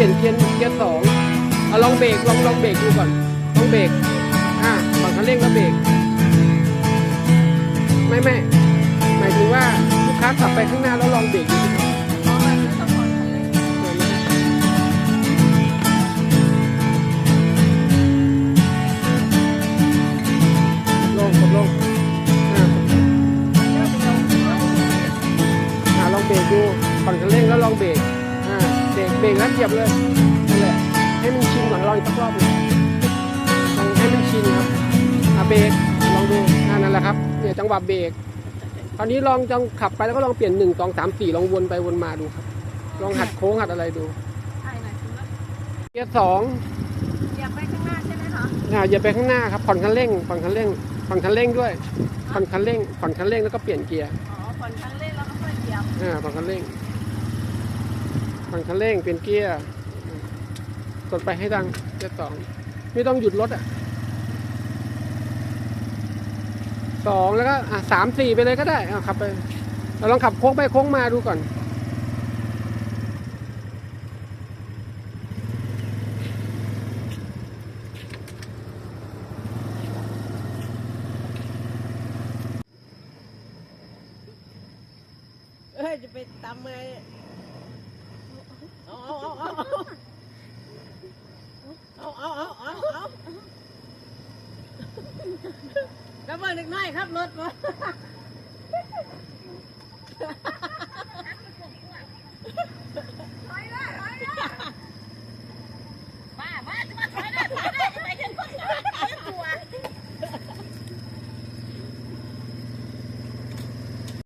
ปลี่ยนเกียร์เกียร์สองเอาลองเบรกลองลองเบรกดูก่อนลองเบรกอ่าผ่อนคันเร่งแล้วเบรกไม่ไม่หมายถึงว่าลูกค้าขับไปข้างหน้าแล้วลองเบรกดูสิครับอ๋อมันไม่ต้องผ่นคันเร่งลงกดลงอ่าลงอ่าลองเบรกดูผ่อนคันเร่งแล้วลองเบรก รกเบรกแล้วเหยียบเลยนั่นแหละให้มันชินก่อนลองอีกสักรอบหนึ่งลองให้มันชินครับอ่าเบรกลองดูอ่านั่นแหละครับเนี่ยจังหวะเบรกคราวนี้ลองจังขับไปแล้วก็ลองเปลี่ยนหนึ่งสองสามสี่ลองวนไปวนมาดูครับ ลองหัดโค้งหัดอะไรดูใช่หน่อยคือว่าเกียร์สองเหยียบไปข้างหน้าใช่ไหมคะอ่าอย่าไปข้างหน้าครับผ่อนคันเร่งผ่อนคันเร่งผ่อนคันเร่งด้วยผ่อนคันเร่งผ่อนคันเร่งแล้วก็เปลี่ยนเกียร์อ๋อผ่อนคันเร่งแล้วก็ค่อยเหยียบ อ่าผ่อนคันเร่ง ผ่อนคันเร่งเปลี่ยนเกียร์กดไปให้ดังเกียร์สองไม่ต้องหยุดรถอะสองแล้วก็อะสามสี่ไปเลยก็ได้อะขับไปเราลองขับโค้งไปโค้งมาดูก่อนเอ้ยจะไปตามเมย์ เอาเอาเอาเอาเอาเอาเอาเอาเอาเอาเอาเอาเอาเอาเอาเอาเอาเอาเอา